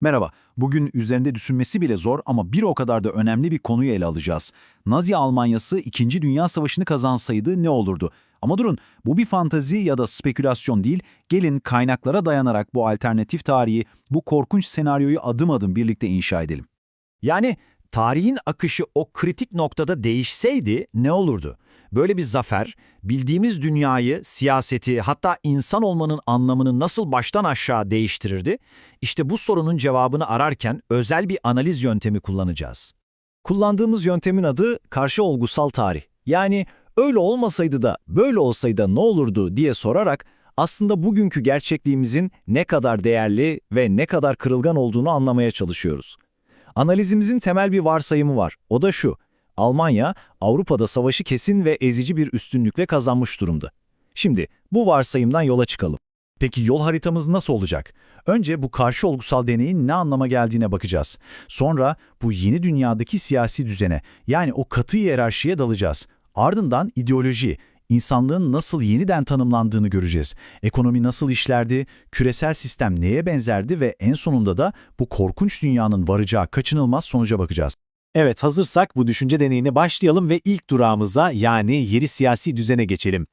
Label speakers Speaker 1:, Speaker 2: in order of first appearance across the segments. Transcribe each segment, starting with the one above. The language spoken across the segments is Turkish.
Speaker 1: Merhaba, bugün üzerinde düşünmesi bile zor ama bir o kadar da önemli bir konuyu ele alacağız. Nazi Almanyası 2. Dünya Savaşı'nı kazansaydı ne olurdu? Ama durun, bu bir fantazi ya da spekülasyon değil, gelin kaynaklara dayanarak bu alternatif tarihi, bu korkunç senaryoyu adım adım birlikte inşa edelim.
Speaker 2: Yani tarihin akışı o kritik noktada değişseydi ne olurdu? Böyle bir zafer, bildiğimiz dünyayı, siyaseti, hatta insan olmanın anlamını nasıl baştan aşağı değiştirirdi? İşte bu sorunun cevabını ararken özel bir analiz yöntemi kullanacağız. Kullandığımız yöntemin adı karşı olgusal tarih. Yani öyle olmasaydı da böyle olsaydı ne olurdu diye sorarak aslında bugünkü gerçekliğimizin ne kadar değerli ve ne kadar kırılgan olduğunu anlamaya çalışıyoruz. Analizimizin temel bir varsayımı var. O da şu. Almanya, Avrupa'da savaşı kesin ve ezici bir üstünlükle kazanmış durumda. Şimdi bu varsayımdan yola çıkalım. Peki yol haritamız nasıl olacak? Önce bu karşı olgusal deneyin ne anlama geldiğine bakacağız. Sonra bu yeni dünyadaki siyasi düzene, yani o katı hiyerarşiye dalacağız. Ardından ideoloji, insanlığın nasıl yeniden tanımlandığını göreceğiz. Ekonomi nasıl işlerdi, küresel sistem neye benzerdi ve en sonunda da bu korkunç dünyanın varacağı kaçınılmaz sonuca bakacağız.
Speaker 3: Evet, hazırsak bu düşünce deneyine başlayalım ve ilk durağımıza yani yeni siyasi düzene geçelim.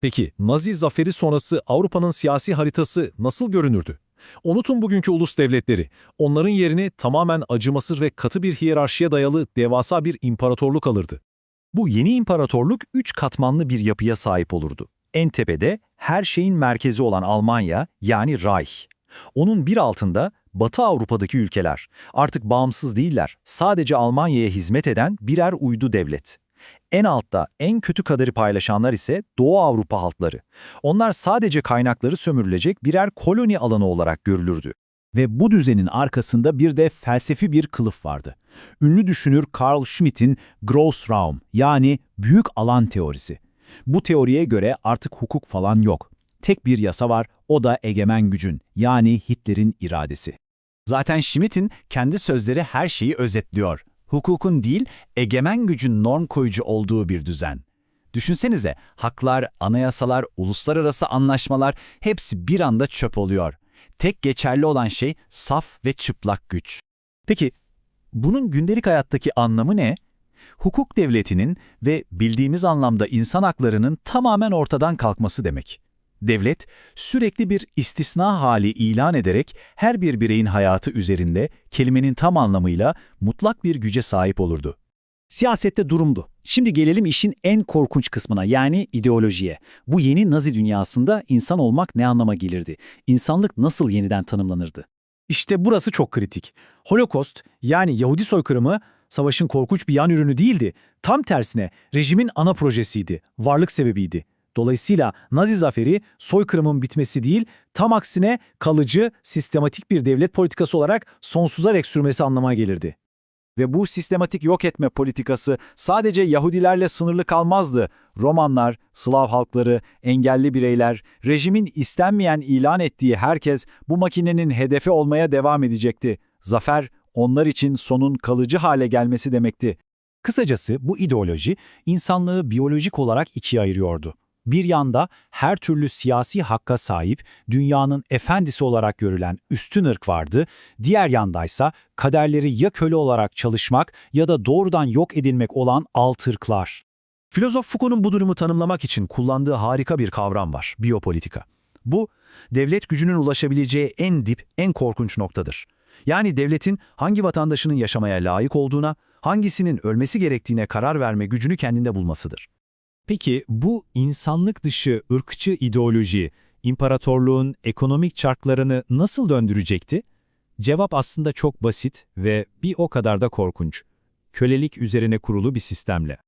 Speaker 4: Peki Nazi zaferi sonrası Avrupa'nın siyasi haritası nasıl görünürdü? Unutun bugünkü ulus devletleri. Onların yerini tamamen acımasız ve katı bir hiyerarşiye dayalı devasa bir imparatorluk alırdı.
Speaker 2: Bu yeni imparatorluk üç katmanlı bir yapıya sahip olurdu. En tepede her şeyin merkezi olan Almanya yani Reich. Onun bir altında Batı Avrupa'daki ülkeler. Artık bağımsız değiller, sadece Almanya'ya hizmet eden birer uydu devlet. En altta en kötü kaderi paylaşanlar ise Doğu Avrupa halkları. Onlar sadece kaynakları sömürülecek birer koloni alanı olarak görülürdü.
Speaker 3: Ve bu düzenin arkasında bir de felsefi bir kılıf vardı. Ünlü düşünür Carl Schmitt'in Grossraum yani büyük alan teorisi. Bu teoriye göre artık hukuk falan yok. Tek bir yasa var, o da egemen gücün yani Hitler'in iradesi.
Speaker 2: Zaten Schmitt'in kendi sözleri her şeyi özetliyor. Hukukun değil, egemen gücün norm koyucu olduğu bir düzen. Düşünsenize, haklar, anayasalar, uluslararası anlaşmalar hepsi bir anda çöp oluyor. Tek geçerli olan şey saf ve çıplak güç.
Speaker 3: Peki, bunun gündelik hayattaki anlamı ne? Hukuk devletinin ve bildiğimiz anlamda insan haklarının tamamen ortadan kalkması demek. Devlet, sürekli bir istisna hali ilan ederek her bir bireyin hayatı üzerinde kelimenin tam anlamıyla mutlak bir güce sahip olurdu.
Speaker 5: Siyasette durumdu. Şimdi gelelim işin en korkunç kısmına yani ideolojiye. Bu yeni Nazi dünyasında insan olmak ne anlama gelirdi? İnsanlık nasıl yeniden tanımlanırdı?
Speaker 6: İşte burası çok kritik. Holokost yani Yahudi soykırımı savaşın korkunç bir yan ürünü değildi. Tam tersine rejimin ana projesiydi, varlık sebebiydi. Dolayısıyla Nazi zaferi soykırımın bitmesi değil, tam aksine kalıcı, sistematik bir devlet politikası olarak sonsuza dek sürmesi anlamına gelirdi.
Speaker 2: Ve bu sistematik yok etme politikası sadece Yahudilerle sınırlı kalmazdı. Romanlar, Slav halkları, engelli bireyler, rejimin istenmeyen ilan ettiği herkes bu makinenin hedefi olmaya devam edecekti. Zafer, onlar için sonun kalıcı hale gelmesi demekti.
Speaker 3: Kısacası bu ideoloji insanlığı biyolojik olarak ikiye ayırıyordu. Bir yanda her türlü siyasi hakka sahip, dünyanın efendisi olarak görülen üstün ırk vardı, diğer yandaysa kaderleri ya köle olarak çalışmak ya da doğrudan yok edilmek olan alt ırklar.
Speaker 6: Filozof Foucault'un bu durumu tanımlamak için kullandığı harika bir kavram var, biyopolitika. Bu, devlet gücünün ulaşabileceği en dip, en korkunç noktadır. Yani devletin hangi vatandaşının yaşamaya layık olduğuna, hangisinin ölmesi gerektiğine karar verme gücünü kendinde bulmasıdır.
Speaker 3: Peki bu insanlık dışı ırkçı ideoloji, imparatorluğun ekonomik çarklarını nasıl döndürecekti? Cevap aslında çok basit ve bir o kadar da korkunç. Kölelik üzerine kurulu bir sistemle.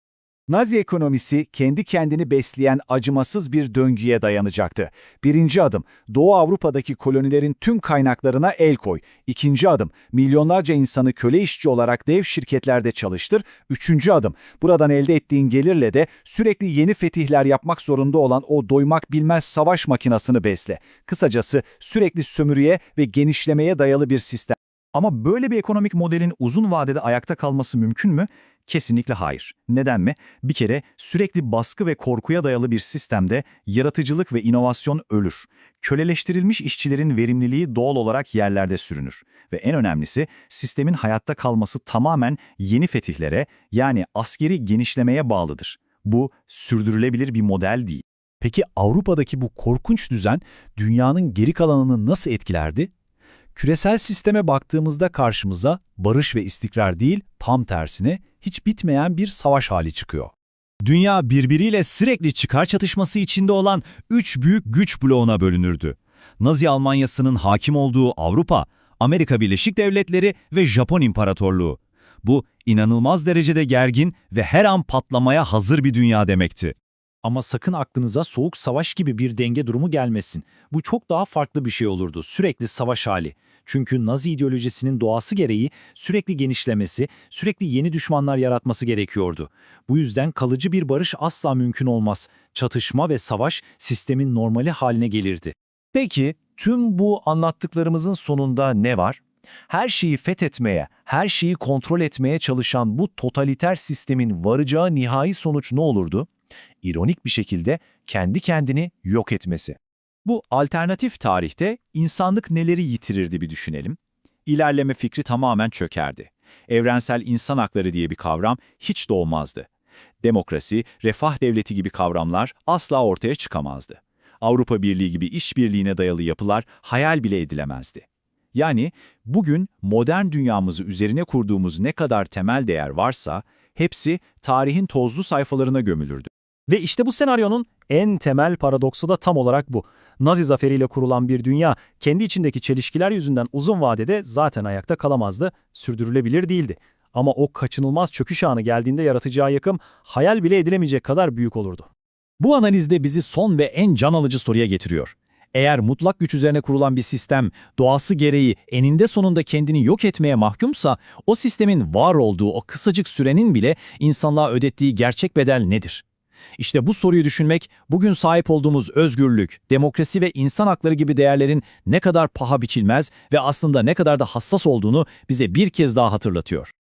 Speaker 1: Nazi ekonomisi kendi kendini besleyen acımasız bir döngüye dayanacaktı. Birinci adım, Doğu Avrupa'daki kolonilerin tüm kaynaklarına el koy. İkinci adım, milyonlarca insanı köle işçi olarak dev şirketlerde çalıştır. Üçüncü adım, buradan elde ettiğin gelirle de sürekli yeni fetihler yapmak zorunda olan o doymak bilmez savaş makinasını besle. Kısacası sürekli sömürüye ve genişlemeye dayalı bir sistem.
Speaker 3: Ama böyle bir ekonomik modelin uzun vadede ayakta kalması mümkün mü? Kesinlikle hayır. Neden mi? Bir kere sürekli baskı ve korkuya dayalı bir sistemde yaratıcılık ve inovasyon ölür. Köleleştirilmiş işçilerin verimliliği doğal olarak yerlerde sürünür. Ve en önemlisi sistemin hayatta kalması tamamen yeni fetihlere yani askeri genişlemeye bağlıdır. Bu sürdürülebilir bir model değil. Peki Avrupa'daki bu korkunç düzen dünyanın geri kalanını nasıl etkilerdi? Küresel sisteme baktığımızda karşımıza barış ve istikrar değil, tam tersine hiç bitmeyen bir savaş hali çıkıyor.
Speaker 2: Dünya birbiriyle sürekli çıkar çatışması içinde olan üç büyük güç bloğuna bölünürdü. Nazi Almanyası'nın hakim olduğu Avrupa, Amerika Birleşik Devletleri ve Japon İmparatorluğu. Bu inanılmaz derecede gergin ve her an patlamaya hazır bir dünya demekti.
Speaker 3: Ama sakın aklınıza soğuk savaş gibi bir denge durumu gelmesin. Bu çok daha farklı bir şey olurdu. Sürekli savaş hali. Çünkü Nazi ideolojisinin doğası gereği sürekli genişlemesi, sürekli yeni düşmanlar yaratması gerekiyordu. Bu yüzden kalıcı bir barış asla mümkün olmaz. Çatışma ve savaş sistemin normali haline gelirdi.
Speaker 1: Peki tüm bu anlattıklarımızın sonunda ne var? Her şeyi fethetmeye, her şeyi kontrol etmeye çalışan bu totaliter sistemin varacağı nihai sonuç ne olurdu? İronik bir şekilde kendi kendini yok etmesi.
Speaker 3: Bu alternatif tarihte insanlık neleri yitirirdi bir düşünelim. İlerleme fikri tamamen çökerdi. Evrensel insan hakları diye bir kavram hiç doğmazdı. Demokrasi, refah devleti gibi kavramlar asla ortaya çıkamazdı. Avrupa Birliği gibi işbirliğine dayalı yapılar hayal bile edilemezdi. Yani bugün modern dünyamızı üzerine kurduğumuz ne kadar temel değer varsa hepsi tarihin tozlu sayfalarına gömülürdü.
Speaker 6: Ve işte bu senaryonun en temel paradoksu da tam olarak bu. Nazi zaferiyle kurulan bir dünya kendi içindeki çelişkiler yüzünden uzun vadede zaten ayakta kalamazdı, sürdürülebilir değildi. Ama o kaçınılmaz çöküş anı geldiğinde yaratacağı yakım hayal bile edilemeyecek kadar büyük olurdu.
Speaker 3: Bu analizde bizi son ve en can alıcı soruya getiriyor. Eğer mutlak güç üzerine kurulan bir sistem doğası gereği eninde sonunda kendini yok etmeye mahkumsa o sistemin var olduğu o kısacık sürenin bile insanlığa ödettiği gerçek bedel nedir? İşte bu soruyu düşünmek bugün sahip olduğumuz özgürlük, demokrasi ve insan hakları gibi değerlerin ne kadar paha biçilmez ve aslında ne kadar da hassas olduğunu bize bir kez daha hatırlatıyor.